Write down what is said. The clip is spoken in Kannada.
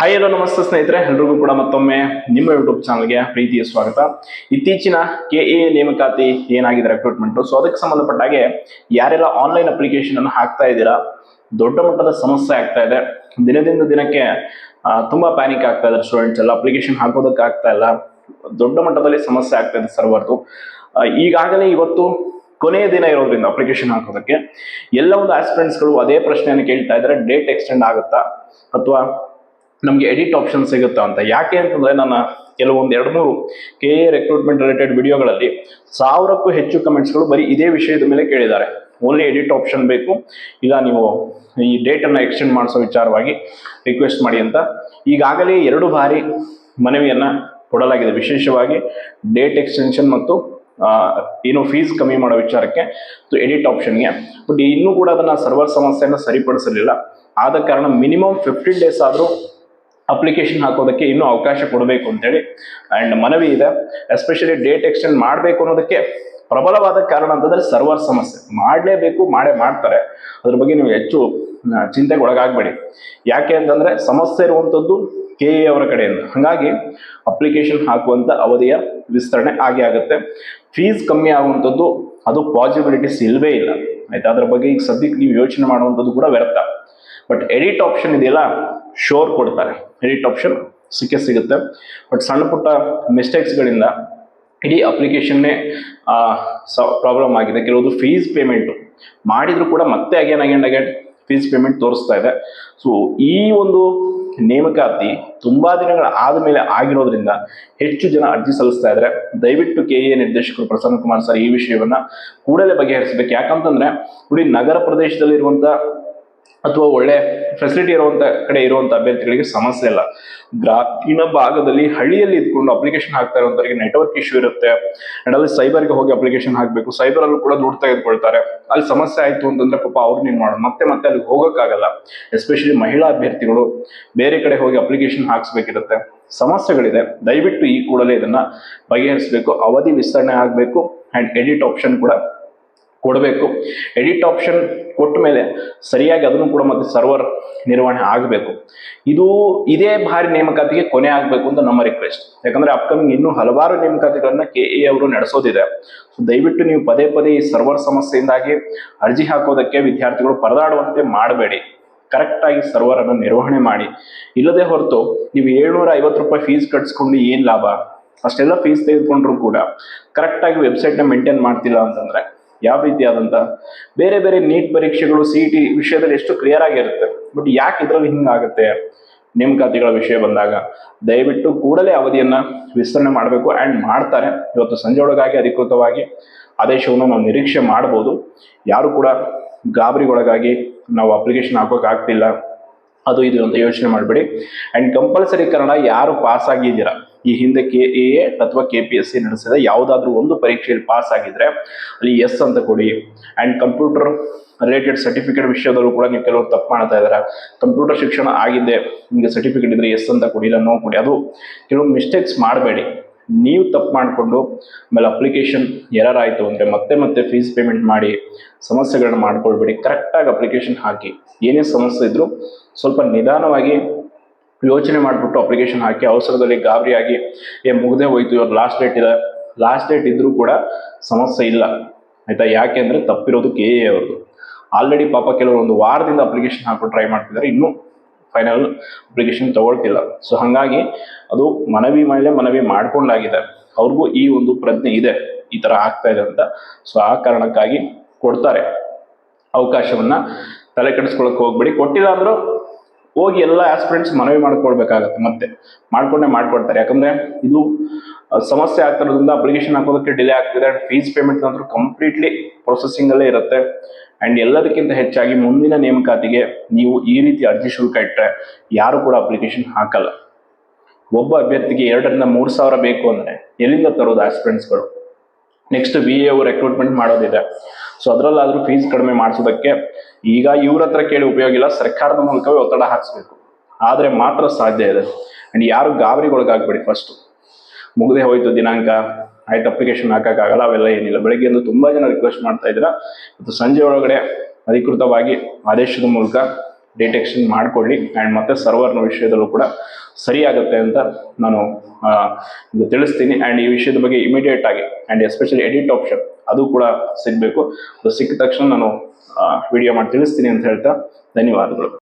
ಹಾಯ್ ಹಲೋ ನಮಸ್ತೆ ಸ್ನೇಹಿತರೆ, ಎಲ್ರಿಗೂ ಕೂಡ ಮತ್ತೊಮ್ಮೆ ನಿಮ್ಮ ಯೂಟ್ಯೂಬ್ ಚಾನಲ್ಗೆ ಪ್ರೀತಿಯ ಸ್ವಾಗತ. ಇತ್ತೀಚಿನ ಕೆ ಎ ನೇಮಕಾತಿ ಏನಾಗಿದೆ ರೆಕ್ರೂಟ್ಮೆಂಟ್ ಸೊ ಅದಕ್ಕೆ ಸಂಬಂಧಪಟ್ಟ ಹಾಗೆ ಯಾರೆಲ್ಲ ಆನ್ಲೈನ್ ಅಪ್ಲಿಕೇಶನ್ ಅನ್ನು ಹಾಕ್ತಾ ಇದ್ದೀರಾ? ದೊಡ್ಡ ಮಟ್ಟದ ಸಮಸ್ಯೆ ಆಗ್ತಾ ಇದೆ. ದಿನದಿಂದ ದಿನಕ್ಕೆ ತುಂಬಾ ಪ್ಯಾನಿಕ್ ಆಗ್ತಾ ಇದ್ದಾರೆ ಸ್ಟೂಡೆಂಟ್ಸ್ ಎಲ್ಲ. ಅಪ್ಲಿಕೇಶನ್ ಹಾಕೋದಕ್ಕೆ ಆಗ್ತಾ ಇಲ್ಲ. ದೊಡ್ಡ ಮಟ್ಟದಲ್ಲಿ ಸಮಸ್ಯೆ ಆಗ್ತಾ ಇದೆ ಸರ್ವರ್ದು ಈಗಾಗಲೇ ಇವತ್ತು ಕೊನೆಯ ದಿನ ಇರೋದ್ರಿಂದ ಅಪ್ಲಿಕೇಶನ್ ಹಾಕೋದಕ್ಕೆ, ಎಲ್ಲ ಒಂದು ಆಸ್ಪಿರೆಂಟ್ಸ್ಗಳು ಅದೇ ಪ್ರಶ್ನೆಯನ್ನು ಕೇಳ್ತಾ ಇದ್ದಾರೆ. ಡೇಟ್ ಎಕ್ಸ್ಟೆಂಡ್ ಆಗುತ್ತಾ ಅಥವಾ ನಮಗೆ ಎಡಿಟ್ ಆಪ್ಷನ್ ಸಿಗುತ್ತಾ ಅಂತ. ಯಾಕೆ ಅಂತಂದರೆ ನನ್ನ ಕೆಲವೊಂದು ಎರಡು ಮೂರು ಕೆ ಎ ರೆಕ್ರೂಟ್ಮೆಂಟ್ ರಿಲೇಟೆಡ್ ವಿಡಿಯೋಗಳಲ್ಲಿ ಸಾವಿರಕ್ಕೂ ಹೆಚ್ಚು ಕಮೆಂಟ್ಸ್ಗಳು ಬರೀ ಇದೇ ವಿಷಯದ ಮೇಲೆ ಕೇಳಿದ್ದಾರೆ. ಓನ್ಲಿ ಎಡಿಟ್ ಆಪ್ಷನ್ ಬೇಕು. ಇಲ್ಲ, ನೀವು ಈ ಡೇಟನ್ನು ಎಕ್ಸ್ಟೆಂಡ್ ಮಾಡಿಸೋ ವಿಚಾರವಾಗಿ ರಿಕ್ವೆಸ್ಟ್ ಮಾಡಿ ಅಂತ. ಈಗಾಗಲೇ ಎರಡು ಬಾರಿ ಮನವಿಯನ್ನು ಕೊಡಲಾಗಿದೆ. ವಿಶೇಷವಾಗಿ ಡೇಟ್ ಎಕ್ಸ್ಟೆನ್ಷನ್ ಮತ್ತು ಏನು ಫೀಸ್ ಕಮ್ಮಿ ಮಾಡೋ ವಿಚಾರಕ್ಕೆ ಎಡಿಟ್ ಆಪ್ಷನ್ಗೆ ಬಟ್ ಇನ್ನೂ ಕೂಡ ಅದನ್ನು ಸರ್ವರ್ ಸಮಸ್ಯೆಯನ್ನು ಸರಿಪಡಿಸಲಿಲ್ಲ. ಆದ ಕಾರಣ ಮಿನಿಮಮ್ ಫಿಫ್ಟೀನ್ ಡೇಸ್ ಆದರೂ ಅಪ್ಲಿಕೇಶನ್ ಹಾಕೋದಕ್ಕೆ ಇನ್ನೂ ಅವಕಾಶ ಕೊಡಬೇಕು ಅಂತೇಳಿ. ಆ್ಯಂಡ್ ಮನವಿ ಇದೆ. ಎಸ್ಪೆಷಲಿ ಡೇಟ್ ಎಕ್ಸ್ಟೆಂಡ್ ಮಾಡಬೇಕು ಅನ್ನೋದಕ್ಕೆ ಪ್ರಬಲವಾದ ಕಾರಣ ಅಂತಂದ್ರೆ ಸರ್ವರ್ ಸಮಸ್ಯೆ. ಮಾಡಲೇಬೇಕು, ಮಾಡೇ ಮಾಡ್ತಾರೆ. ಅದ್ರ ಬಗ್ಗೆ ನೀವು ಹೆಚ್ಚು ಚಿಂತೆಗೆ ಒಳಗಾಗಬೇಡಿ. ಯಾಕೆ ಅಂತಂದ್ರೆ ಸಮಸ್ಯೆ ಇರುವಂಥದ್ದು ಕೆ ಎ ಅವರ ಕಡೆಯಿಂದ. ಹಾಗಾಗಿ ಅಪ್ಲಿಕೇಶನ್ ಹಾಕುವಂತ ಅವಧಿಯ ವಿಸ್ತರಣೆ ಆಗೇ ಆಗುತ್ತೆ. ಫೀಸ್ ಕಮ್ಮಿ ಆಗುವಂಥದ್ದು ಅದು ಪಾಸಿಬಿಲಿಟೀಸ್ ಇಲ್ಲವೇ ಇಲ್ಲ. ಆಯ್ತಾ? ಅದ್ರ ಬಗ್ಗೆ ಈಗ ಸದ್ಯಕ್ಕೆ ನೀವು ಯೋಚನೆ ಮಾಡುವಂಥದ್ದು ಕೂಡ ವ್ಯರ್ಥ. ಬಟ್ ಎಡಿಟ್ ಆಪ್ಷನ್ ಇದೆಯಲ್ಲ? ಶೋರ್ ಕೊಡ್ತಾರೆ. ಎಡಿಟ್ ಆಪ್ಷನ್ ಸಿಕ್ಕೇ ಸಿಗುತ್ತೆ. ಬಟ್ ಸಣ್ಣ ಪುಟ್ಟ ಮಿಸ್ಟೇಕ್ಸ್ಗಳಿಂದ ಇಡೀ ಅಪ್ಲಿಕೇಶನ್ನೇ ಸ ಪ್ರಾಬ್ಲಮ್ ಆಗಿದೆ. ಕೆಲವೊಂದು ಫೀಸ್ ಪೇಮೆಂಟು ಮಾಡಿದರೂ ಕೂಡ ಮತ್ತೆ again again again fees payment ತೋರಿಸ್ತಾ ಇದೆ. ಸೊ ಈ ಒಂದು ನೇಮಕಾತಿ ತುಂಬ ದಿನಗಳ ಆದಮೇಲೆ ಆಗಿರೋದ್ರಿಂದ ಹೆಚ್ಚು ಜನ ಅರ್ಜಿ ಸಲ್ಲಿಸ್ತಾ ಇದ್ದಾರೆ ದಯವಿಟ್ಟು ಕೆ ಎ ನಿರ್ದೇಶಕರು ಪ್ರಸನ್ನ ಕುಮಾರ್ ಸರ್ ಈ ವಿಷಯವನ್ನ ಕೂಡಲೇ ಬಗೆಹರಿಸಬೇಕು. ಯಾಕಂತಂದ್ರೆ ಇಡೀ ನಗರ ಪ್ರದೇಶದಲ್ಲಿರುವಂತ ಅಥವಾ ಒಳ್ಳೆ ಫೆಸಿಲಿಟಿ ಇರುವಂತ ಕಡೆ ಇರುವಂತ ಅಭ್ಯರ್ಥಿಗಳಿಗೆ ಸಮಸ್ಯೆ ಇಲ್ಲ. ಗ್ರಾಮೀಣ ಭಾಗದಲ್ಲಿ ಹಳ್ಳಿಯಲ್ಲಿ ಇದ್ಕೊಂಡು ಅಪ್ಲಿಕೇಶನ್ ಹಾಕ್ತಾ ಇರುವಂತವರಿಗೆ ನೆಟ್ವರ್ಕ್ ಇಶ್ಯೂ ಇರುತ್ತೆ. ಅಂಡ್ ಅಲ್ಲಿ ಸೈಬರ್ಗೆ ಹೋಗಿ ಅಪ್ಲಿಕೇಶನ್ ಹಾಕಬೇಕು. ಸೈಬರ್ ಅಲ್ಲೂ ಕೂಡ ದುಡ್ಡು ತೆಗೆದುಕೊಳ್ತಾರೆ. ಅಲ್ಲಿ ಸಮಸ್ಯೆ ಆಯ್ತು ಅಂತಂದ್ರೆ ಪಾಪ ಅವ್ರು ನೀನ್ ಮಾಡೋದು ಮತ್ತೆ ಮತ್ತೆ ಅಲ್ಲಿ ಹೋಗೋಕ್ಕಾಗಲ್ಲ. ಎಸ್ಪೆಷಲಿ ಮಹಿಳಾ ಅಭ್ಯರ್ಥಿಗಳು ಬೇರೆ ಕಡೆ ಹೋಗಿ ಅಪ್ಲಿಕೇಶನ್ ಹಾಕ್ಸ್ಬೇಕಿರುತ್ತೆ. ಸಮಸ್ಯೆಗಳಿದೆ. ದಯವಿಟ್ಟು ಈ ಕೂಡಲೇ ಇದನ್ನ ಬಗೆಹರಿಸಬೇಕು. ಅವಧಿ ವಿಸ್ತರಣೆ ಆಗಬೇಕು. ಅಂಡ್ ಎಡಿಟ್ ಆಪ್ಷನ್ ಕೂಡ ಕೊಡಬೇಕು. ಎಡಿಟ್ ಆಪ್ಷನ್ ಕೊಟ್ಟ ಮೇಲೆ ಸರಿಯಾಗಿ ಅದನ್ನು ಕೂಡ ಮತ್ತೆ ಸರ್ವರ್ ನಿರ್ವಹಣೆ ಆಗಬೇಕು. ಇದು ಇದೇ ಬಾರಿ ನೇಮಕಾತಿಗೆ ಕೊನೆ ಆಗಬೇಕು ಅಂತ ನಮ್ಮ ರಿಕ್ವೆಸ್ಟ್ ಯಾಕಂದ್ರೆ ಅಪ್ಕಮಿಂಗ್ ಇನ್ನೂ ಹಲವಾರು ನೇಮಕಾತಿಗಳನ್ನ ಕೆ ಎ ಅವರು ನಡೆಸೋದಿದೆ. ದಯವಿಟ್ಟು ನೀವು ಪದೇ ಪದೇ ಈ ಸರ್ವರ್ ಸಮಸ್ಯೆಯಿಂದಾಗಿ ಅರ್ಜಿ ಹಾಕೋದಕ್ಕೆ ವಿದ್ಯಾರ್ಥಿಗಳು ಪರದಾಡುವಂತೆ ಮಾಡಬೇಡಿ. ಕರೆಕ್ಟ್ ಆಗಿ ಸರ್ವರ್ ಅನ್ನು ನಿರ್ವಹಣೆ ಮಾಡಿ. ಇಲ್ಲದೆ ಹೊರತು ನೀವು ಏಳ್ನೂರ ಐವತ್ತು ರೂಪಾಯಿ ಫೀಸ್ ಕಟ್ಸ್ಕೊಂಡು ಏನ್ ಲಾಭ? ಅಷ್ಟೆಲ್ಲ ಫೀಸ್ ತೆಗೆದುಕೊಂಡ್ರು ಕೂಡ ಕರೆಕ್ಟ್ ಆಗಿ ವೆಬ್ಸೈಟ್ನ ಮೇಂಟೈನ್ ಮಾಡ್ತಿಲ್ಲ ಅಂತಂದ್ರೆ ಯಾವ ರೀತಿಯಾದಂತ ಬೇರೆ ಬೇರೆ ನೀಟ್ ಪರೀಕ್ಷೆಗಳು ಸಿ ಟಿ ವಿಷಯದಲ್ಲಿ ಎಷ್ಟು ಕ್ಲಿಯರ್ ಆಗಿರುತ್ತೆ ಬಟ್ ಯಾಕೆ ಇದರಲ್ಲಿ ಹಿಂಗಾಗುತ್ತೆ? ನೇಮಕಾತಿಗಳ ವಿಷಯ ಬಂದಾಗ ದಯವಿಟ್ಟು ಕೂಡಲೇ ಅವಧಿಯನ್ನ ವಿಸ್ತರಣೆ ಮಾಡಬೇಕು ಆ್ಯಂಡ್ ಮಾಡ್ತಾರೆ. ಇವತ್ತು ಸಂಜೆ ಒಳಗಾಗಿ ಅಧಿಕೃತವಾಗಿ ಆದೇಶವನ್ನು ನಾವು ನಿರೀಕ್ಷೆ ಮಾಡಬಹುದು. ಯಾರು ಕೂಡ ಗಾಬರಿಗೊಳಗಾಗಿ ನಾವು ಅಪ್ಲಿಕೇಶನ್ ಹಾಕೋಕ್ಕಾಗ್ತಿಲ್ಲ ಅದು ಇದು ಅಂತ ಯೋಚನೆ ಮಾಡಬೇಡಿ. ಆ್ಯಂಡ್ ಕಂಪಲ್ಸರಿ ಕನ್ನಡ ಯಾರು ಪಾಸ್ ಆಗಿದ್ದೀರಾ? ಈ ಹಿಂದೆ ಕೆ ಎ ಅಥವಾ ಕೆ ಪಿ ಎಸ್ ಸಿ ನಡೆಸಿದ ಯಾವುದಾದ್ರೂ ಒಂದು ಪರೀಕ್ಷೆಯಲ್ಲಿ ಪಾಸ್ ಆಗಿದ್ರೆ ಅಲ್ಲಿ ಎಸ್ ಅಂತ ಕೊಡಿ. ಆ್ಯಂಡ್ ಕಂಪ್ಯೂಟರ್ ರಿಲೇಟೆಡ್ ಸರ್ಟಿಫಿಕೇಟ್ ವಿಷಯದಲ್ಲೂ ಕೂಡ ನೀವು ಕೆಲವರು ತಪ್ಪು ಮಾಡ್ತಾ ಇದ್ದಾರೆ. ಕಂಪ್ಯೂಟರ್ ಶಿಕ್ಷಣ ಆಗಿದೆ ನಿಮಗೆ ಸರ್ಟಿಫಿಕೇಟ್ ಇದ್ರೆ ಎಸ್ ಅಂತ ಕೊಡಿ, ಇಲ್ಲ ನೋ ಕೊಡಿ. ಅದು ಕೆಲವು ಮಿಸ್ಟೇಕ್ಸ್ ಮಾಡಬೇಡಿ. ನೀವು ತಪ್ಪು ಮಾಡಿಕೊಂಡು ಆಮೇಲೆ ಅಪ್ಲಿಕೇಶನ್ ಎರರ್ ಆಯಿತು ಅಂದರೆ ಮತ್ತೆ ಮತ್ತೆ ಫೀಸ್ ಪೇಮೆಂಟ್ ಮಾಡಿ, ಸಮಸ್ಯೆಗಳನ್ನ ಮಾಡ್ಕೊಳ್ಬೇಡಿ. ಕರೆಕ್ಟಾಗಿ ಅಪ್ಲಿಕೇಶನ್ ಹಾಕಿ. ಏನೇ ಸಮಸ್ಯೆ ಇದ್ರೂ ಸ್ವಲ್ಪ ನಿಧಾನವಾಗಿ ಯೋಚನೆ ಮಾಡಿಬಿಟ್ಟು ಅಪ್ಲಿಕೇಶನ್ ಹಾಕಿ ಅವಸರದಲ್ಲಿ ಗಾಬರಿಯಾಗಿ, ಏ, ಮುಗ್ದೇ ಹೋಯ್ತು ಇವ್ರು ಲಾಸ್ಟ್ ಡೇಟ್ ಇದೆ ಲಾಸ್ಟ್ ಡೇಟ್ ಇದ್ರೂ ಕೂಡ ಸಮಸ್ಯೆ ಇಲ್ಲ. ಆಯ್ತಾ? ಯಾಕೆ ಅಂದರೆ ತಪ್ಪಿರೋದು ಕೆ ಎ ಅವ್ರದ್ದು. ಆಲ್ರೆಡಿ ಪಾಪ ಕೆಲವರು ಒಂದು ವಾರದಿಂದ ಅಪ್ಲಿಕೇಶನ್ ಹಾಕೊಂಡು ಟ್ರೈ ಮಾಡ್ತಿದ್ದಾರೆ. ಇನ್ನೂ ಫೈನಲ್ ಅಪ್ಲಿಕೇಶನ್ ತಗೊಳ್ತಿಲ್ಲ. ಸೊ ಹಾಗಾಗಿ ಅದು ಮನವಿ ಮೇಲೆ ಮನವಿ ಮಾಡ್ಕೊಂಡಾಗಿದೆ. ಅವ್ರಿಗೂ ಈ ಒಂದು ಪ್ರಜ್ಞೆ ಇದೆ. ಈ ತರ ಆಗ್ತಾ ಇದೆ ಅಂತ. ಸೊ ಆ ಕಾರಣಕ್ಕಾಗಿ ಕೊಡ್ತಾರೆ. ಅವಕಾಶವನ್ನ ತಲೆ ಕೆಡಿಸ್ಕೊಳಕ್ ಹೋಗ್ಬೇಡಿ. ಕೊಟ್ಟಿಲ್ಲ ಅಂದ್ರೂ ಹೋಗಿ ಎಲ್ಲ ಆಸ್ಪಿರೆಂಟ್ಸ್ ಮನವಿ ಮಾಡ್ಕೊಳ್ಬೇಕಾಗತ್ತೆ, ಮತ್ತೆ ಮಾಡ್ಕೊಂಡೆ ಮಾಡ್ಕೊಡ್ತಾರೆ. ಯಾಕಂದ್ರೆ ಇದು ಸಮಸ್ಯೆ ಆಗ್ತಿರೋದ್ರಿಂದ ಅಪ್ಲಿಕೇಶನ್ ಹಾಕೋದಕ್ಕೆ ಡಿಲೇ ಆಗ್ತಿದೆ ಅಂಡ್ ಫೀಸ್ ಪೇಮೆಂಟ್ ಅಂತೂ ಕಂಪ್ಲೀಟ್ಲಿ ಪ್ರೊಸೆಸಿಂಗ್ ಅಲ್ಲೇ ಇರುತ್ತೆ. ಅಂಡ್ ಎಲ್ಲದಕ್ಕಿಂತ ಹೆಚ್ಚಾಗಿ ಮುಂದಿನ ನೇಮಕಾತಿಗೆ ನೀವು ಈ ರೀತಿ ಅರ್ಜಿ ಶುಲ್ಕ ಇಟ್ಟರೆ ಯಾರು ಕೂಡ ಅಪ್ಲಿಕೇಶನ್ ಹಾಕಲ್ಲ. ಒಬ್ಬ ಅಭ್ಯರ್ಥಿಗೆ ಎರಡರಿಂದ ಮೂರು ಸಾವಿರ ಬೇಕು ಅಂದ್ರೆ ಎಲ್ಲಿಂದ ತರೋದು ಆಸ್ಪಿರೆಂಟ್ಸ್ಗಳು ನೆಕ್ಸ್ಟ್ ಬಿ ಎ ರೆಕ್ರೂಟ್ಮೆಂಟ್ ಮಾಡೋದಿದೆ. ಸೊ ಅದರಲ್ಲಾದ್ರೂ ಫೀಸ್ ಕಡಿಮೆ ಮಾಡಿಸೋದಕ್ಕೆ ಈಗ ಇವ್ರ ಹತ್ರ ಕೇಳಿ ಉಪಯೋಗ ಇಲ್ಲ, ಸರ್ಕಾರದ ಮೂಲಕವೇ ಒತ್ತಡ ಹಾಕಿಸ್ಬೇಕು. ಆದರೆ ಮಾತ್ರ ಸಾಧ್ಯ ಇದೆ. ಅಂಡ್ ಯಾರು ಗಾಬರಿಗೊಳಗಾಗ್ಬೇಡಿ ಫಸ್ಟ್ ಮುಗದೇ ಹೋಯ್ತು ದಿನಾಂಕ, ಆಯ್ತು ಅಪ್ಲಿಕೇಶನ್ ಹಾಕಕ್ಕಾಗಲ್ಲ, ಅವೆಲ್ಲ ಏನಿಲ್ಲ. ಬೆಳಗ್ಗೆಯಿಂದ ತುಂಬಾ ಜನ ರಿಕ್ವೆಸ್ಟ್ ಮಾಡ್ತಾ ಇದ್ದೀರಾ. ಮತ್ತು ಸಂಜೆ ಒಳಗಡೆ ಅಧಿಕೃತವಾಗಿ ಆದೇಶದ ಮೂಲಕ ಡಿಟೆಕ್ಷನ್ ಮಾಡಿಕೊಳ್ಳಿ ಆ್ಯಂಡ್ ಮತ್ತೆ ಸರ್ವರ್ನ ವಿಷಯದಲ್ಲೂ ಕೂಡ ಸರಿಯಾಗುತ್ತೆ ಅಂತ ನಾನು ತಿಳಿಸ್ತೀನಿ. ಆ್ಯಂಡ್ ಈ ವಿಷಯದ ಬಗ್ಗೆ ಇಮಿಡಿಯೇಟ್ ಆಗಿ ಆ್ಯಂಡ್ ಎಸ್ಪೆಷಲಿ ಎಡಿಟ್ ಆಪ್ಷನ್ ಅದು ಕೂಡ ಸಿಗಬೇಕು. ಅದು ಸಿಕ್ಕಿದ ತಕ್ಷಣ ನಾನು ವಿಡಿಯೋ ಮಾಡಿ ತಿಳಿಸ್ತೀನಿ ಅಂತ ಹೇಳ್ತಾ ಧನ್ಯವಾದಗಳು.